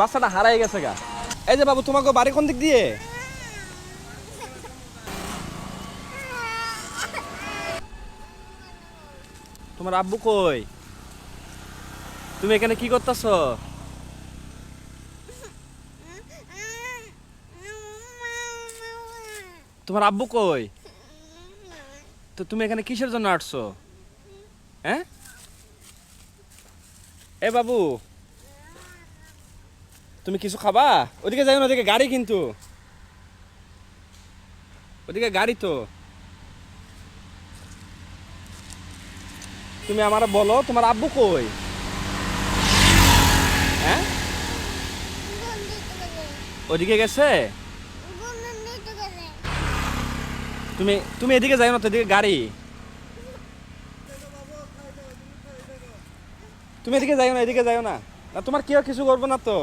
বাচ্চাটা হারাই গেছে গা। এই যে বাবু, তোমাকে বাড়ি কোন দিক দিয়ে? তোমার আব্বু কই? তুমি এখানে কি করতেছ? তোমার আব্বু কই? তো তুমি এখানে কিসের জন্য আসছো? হ্যাঁ? এ, বাবু তুমি কিছু খাবা? ওদিকে যাই না, ওদিকে গাড়ি কিন্তু। ওদিকে গাড়ি তো। তুমি আমার বলো, তোমার আব্বু কই? হ্যাঁ? ওদিকে গেছে? তুমি তুমি এদিকে যাই না তো, এদিকে গাড়ি। তুমি এদিকে যাইও না, এদিকে যাইও না। না, তোমার কেউ কিছু করব না তো।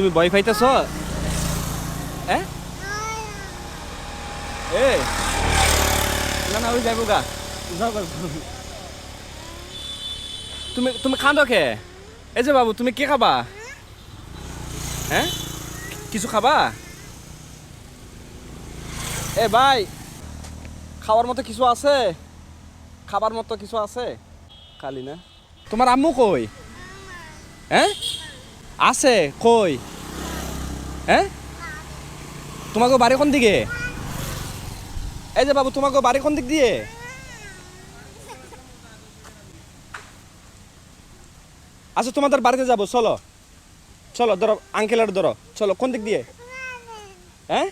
তুমি ভয় পাইতেছ? হ্যাঁ এ? না ওই যাইবো গা। তুমি তুমি খান্দো খে এই যে বাবু, তুমি কে খাবা? হ্যাঁ? কিছু খাবা? এ, ভাই, খাওয়ার মতো কিছু আছে? খাবার মতো কিছু আছে? খালি না। তোমার আম্মু কই? হ্যাঁ? আছে, কই? হ্যাঁ তোমাকে বাড়ি কোন দিকে? এই যে বাবু, তোমাকে বাড়ি কোন দিক দিয়ে? আচ্ছা তোমাদের বাড়িতে যাব, চলো। চলো, ধরো আঙ্কেলের ধরো। চলো, কোন দিক দিয়ে? হ্যাঁ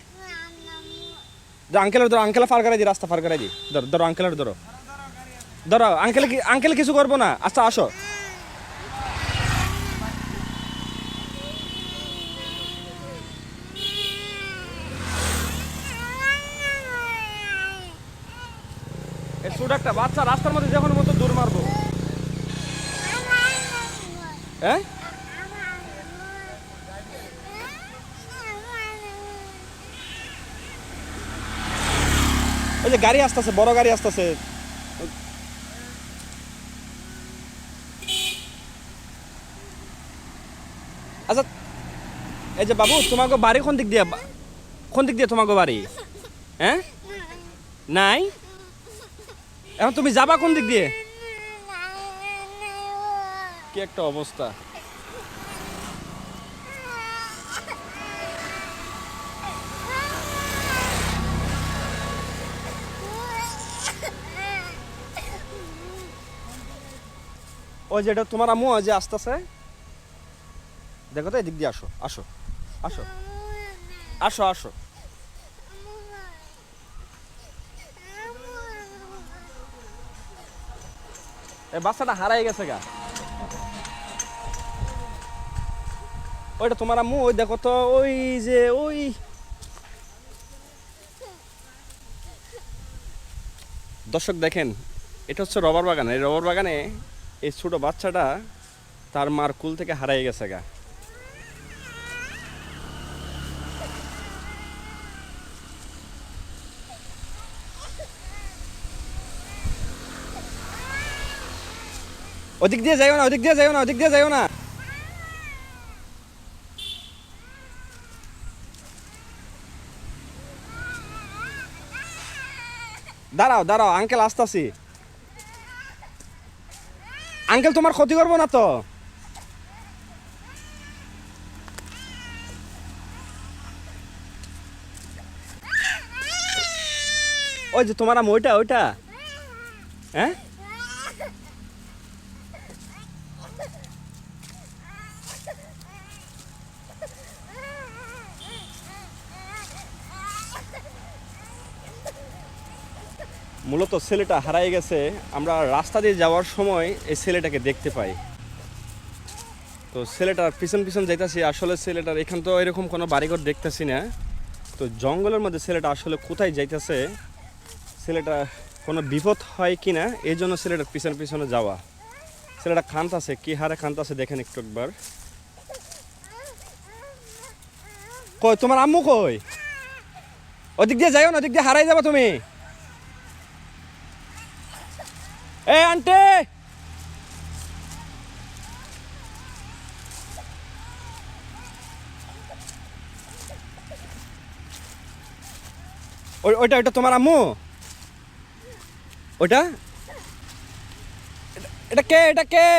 আঙ্কেলের ধরো আঙ্কেল ফার করাই দি, রাস্তা ফার করাই দি। ধরো ধরো আঙ্কেলের ধরো। ধরো আঙ্কেল আঙ্কেল কিছু করব না? আচ্ছা আসো। ছোট একটা বাচ্চা রাস্তার মধ্যে যখন মতো দূর মারবো। হ্যাঁ ওই যে গাড়ি আসতেছে, বড় গাড়ি আসতেছে। আচ্ছা এই যে বাবু, তোমাকে বাড়ি কোন দিক দিয়ে কোন দিক দিয়ে তোমাকে বাড়ি? হ্যাঁ? নাই? এখন তুমি যাবা কোন দিক দিয়ে? কি একটা অবস্থা। ওই যেটা তোমার আম্মু ওই যে আসতেছে। দেখো তো এদিক দিয়ে আসো আসো আসো। আসো আসো। বাচ্চাটা হারাই গেছে গা। ওইটা তোমার আম্মু, ওই দেখো তো, ওই যে, ওই। দর্শক দেখেন, এটা হচ্ছে রবার বাগান। এই রবার বাগানে এই ছোট বাচ্চাটা তার মার কুল থেকে হারাই গেছে গা। ওদিক দিয়ে যাইও না, ওদিক দিয়ে যাইও না, ওদিক দিয়ে যাইও না। দাঁড়াও দাঁড়াও আঙ্কেল আসতাছি। আঙ্কেল তোমার ক্ষতি করব না তো। ওই যে তোমার আম ওইটা ওইটা। হ্যাঁ? মূলত ছেলেটা হারাই গেছে। আমরা রাস্তা দিয়ে যাওয়ার সময় এই ছেলেটাকে দেখতে পাই। তো ছেলেটার পিছন পিছন যাইতাছি, আসলে ছেলেটার এখান তো এরকম কোনো বাড়িঘর দেখতেছি না। তো জঙ্গলের মধ্যে ছেলেটা আসলে কোথায় যাইতেছে, ছেলেটা কোনো বিপদ হয় কি না, এই জন্য ছেলেটার পিছন পিছনে যাওয়া। ছেলেটা খান্তাছে কি হারে খান্তাছে দেখেন একটু একবার। কই, তোমার আম্মু কই? ওদিক দিয়ে যাইও না, ওদিক দিয়ে হারাই যাব তুমি। এ আন্টি। ওইটা ওইটা তোমার আম্মু? ওইটা? এটা কে এটা কে?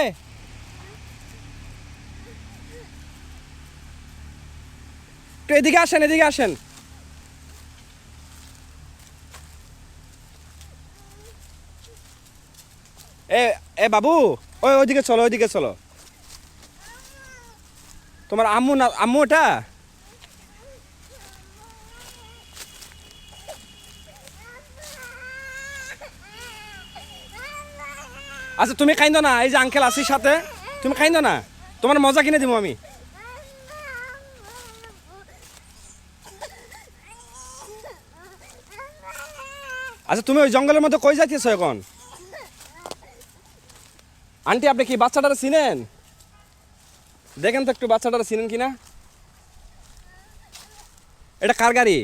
একটু এদিকে আসেন এদিকে আসেন। এ বাবু, ওই ওইদিকে চলো ওইদিকে চলো। তোমার আম্মু না, আম্মু ওটা আচ্ছা তুমি খাইন্দ না, এই যে আঙ্কেল আসির সাথে, তুমি খাইন্দ না? তোমার মজা কিনে দিব আমি। আচ্ছা তুমি ওই জঙ্গলের মধ্যে কই যাইতেছো এখন? আন্টি আপনি কি বাচ্চাটারে চিনেন? দেখেন তো একটু বাচ্চাটারে চিনেন কিনা। এটা কার গাড়ি?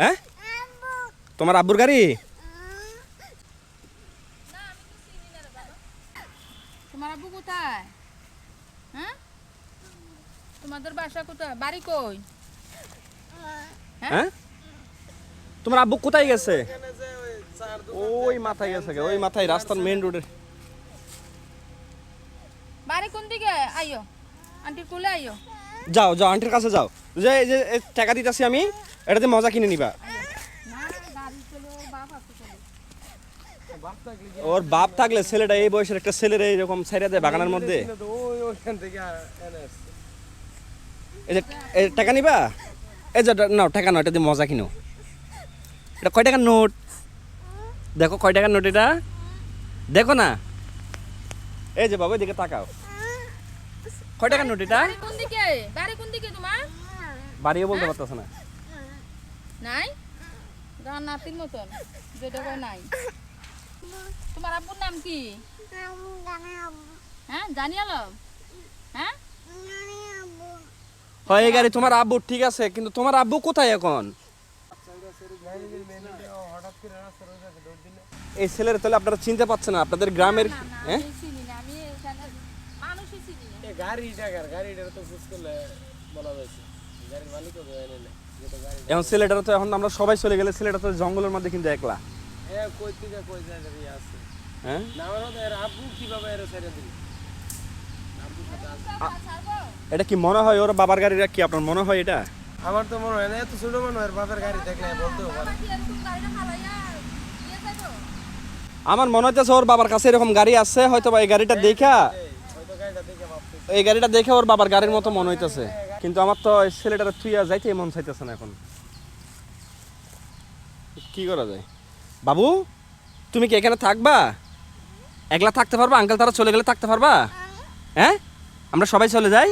হ্যাঁ? তোমার আব্বুর গাড়ি? তোমার আব্বু কোথায়? হ্যাঁ? তোমাদের বাসা কোথায়? বাড়ি কই? হ্যাঁ? তোমার আব্বু কোথায় গেছে? ওই মাথায় গেছে ওই মাথায় রাস্তার মেইন রোডের বাড়ি কোন দিকে আইও আন্টির কোলে আইও যাও যাও আন্টির কাছে যাও। যে এই যে এই টাকা দিতেছি আমি এটাতে মজা কিনে নিবা। ওর বাপ থাকলে ছেলেটা এই বয়সের একটা ছেলের এইরকম ছেড়ে দেয় বাগানের মধ্যে? এই যে এই টাকা নিবা? এই যে নাও টাকা নাও এটা দিয়ে মজা কিনো। এটা কয় টাকার নোট? দেখো কয় টাকার নোট এটা? দেখো না? এই যে বাবা এদিকে তাকাও। কয় টাকার নোট এটা? কোন দিকে? বাড়ি কোন দিকে তোমার? বাড়িও বলতে পারতেছে না। নাই? গান নাতির মতন যেটা কয় নাই। তোমার আব্বুর নাম কি? হ্যাঁ জানি আলম হ্যাঁ? হয় এই গাড়ি তোমার আব্বু ঠিক আছে কিন্তু তোমার আব্বু কোথায় এখন? এই ছেলের তাহলে আপনারা চিনতে পারছেন না আপনাদের গ্রামের হ্যাঁ আমি চিনি না আমি এখানে মানুষই চিনি না এ গাড়ি টাকার গাড়িটা তো বুঝ করলে বলা যাচ্ছে গাড়ির মালিকও তো এনে নেই যেটা গাড়ি এখন ছেলেটার তো এখন আমরা সবাই চলে গেলে ছেলেটা তো জঙ্গলের মধ্যে কিন্তু একলা। এ কই থেকে কই জায়গায় আছে। হ্যাঁ? না আমার তো এর আব্বু কীভাবে এর ছেড়ে দিল আব্বুর সাথে আছে। ছাড়বো? এটা কি মনে হয় ওর বাবার গাড়িটা কি আপনার মনে হয় এটা? আমার তো মনে হয় না এত ছোট মনে হয় বাপের গাড়ি দেখলে বলতেও পারে। আমার মনে হইতেছে ওর বাবার কাছে এরকম গাড়ি আছে হয়তো বা এই গাড়িটা দেখা। হয়তো গাড়িটা দেখে ভাবতে এই গাড়িটা দেখে ওর বাবার গাড়ির মতো মনে হইতেছে। কিন্তু আমার তো এই ছেলেটার থুইয়া যাইতে মন চাইতেছে না এখন। কি করা যায়? বাবু, তুমি কি এখানে থাকবা? একলা থাকতে পারবা? আঙ্কেল তারা চলে গেলে থাকতে পারবা? হ্যাঁ? আমরা সবাই চলে যাই?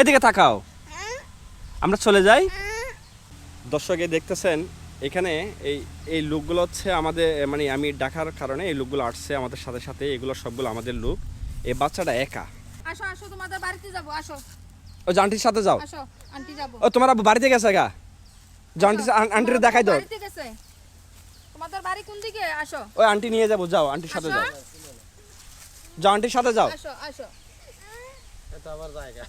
এদিকে থাকাও আমরা চলে যাই? দর্শকে দেখতেছেন, এখানে এই এই লোকগুলো হচ্ছে আমাদের মানে আমি ডাকার কারণে এই লোকগুলো আসছে আমাদের সাথে সাথে। এগুলো সবগুলো আমাদের লোক এই বাচ্চাটা একা। আসো আসো তোমাদের বাড়িতে যাব আসো। ও আন্টির সাথে যাও। আসো আন্টি যাব। ও তোমার আব্বু বাড়িতে গেছে গা? আন্টি আন্টির দেখাই দাও। বাড়িতে গেছে। তোমাদের বাড়ি কোন দিকে? আসো। ওই আন্টি নিয়ে যাব যাও আন্টির সাথে যাও। যাও আন্টির সাথে যাও। আসো আসো। এটা আবার জায়গা।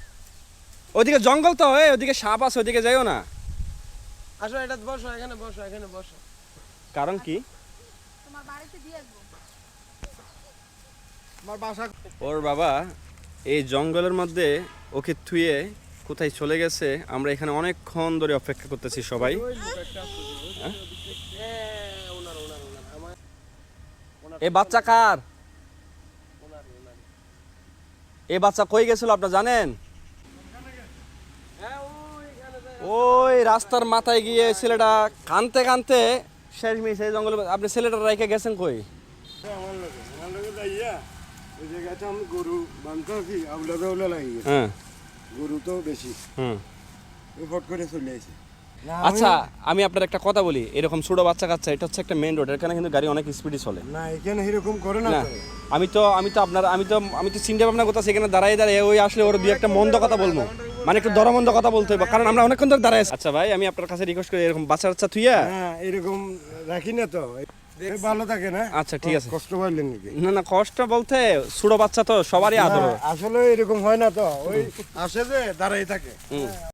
ওদিকে জঙ্গল তো এই ওদিকে সাপ আছে ওদিকে যাইও না। আসো এটা বসো এখানে বসো এখানে বসো। কারণ কি? তোমার বাড়িতে দিয়ে আসব। আমার বাসা ওর বাবা এই জঙ্গলের মধ্যে ওকে থুয়ে কোথায় চলে গেছে আমরা এখানে অনেকক্ষণ ধরে অপেক্ষা করতেছি সবাই? হ্যাঁ, এই বাচ্চা কার ওনার। বাচ্চা কই গেছিল আপনারা জানেন। ওই রাস্তার মাথায় গিয়ে ছেলেটা কানতে কানতে শেষ এই জঙ্গলে আপনি ছেলেটা রেখে গেছেন কই আমার লোকে আমার লোকে যাইয়া ওই জায়গাটা আমি গরু বানতে আছি আউলা দাউলা লাগি হ্যাঁ। গরু তো বেশি। হুম। ওই ফট করে চলে আসে আচ্ছা আমি আপনার একটা কথা বলি এরকম ছোট বাচ্চা কাচ্চা এটা হচ্ছে একটা মেন রোড এখানে কিন্তু গাড়ি অনেক স্পিডে চলে। না এখানে এরকম করে না আমি তো আমি তো আপনার আমি তো আমি তো চিন্তা ভাবনা করতেছি এখানে দাঁড়াই দাঁড়িয়ে ওই আসলে ওর দুই একটা মন্দ কথা বলব। মানে একটু দরমন্দ কথা বলতে হবে কারণ আমরা অনেকক্ষণ ধরে দাঁড়াই আচ্ছা ভাই আমি আপনার কাছে রিকোয়েস্ট করি এরকম বাচ্চা বাচ্চা থুইয়া? হ্যাঁ এরকম রাখি না তো। ভালো থাকে না? আচ্ছা ঠিক আছে। কষ্ট পাইলেন নাকি? না না কষ্ট বলতে ছোট বাচ্চা তো সবারই আদর। আসলে এরকম হয় না তো। ওই আসে যে দাঁড়াই থাকে।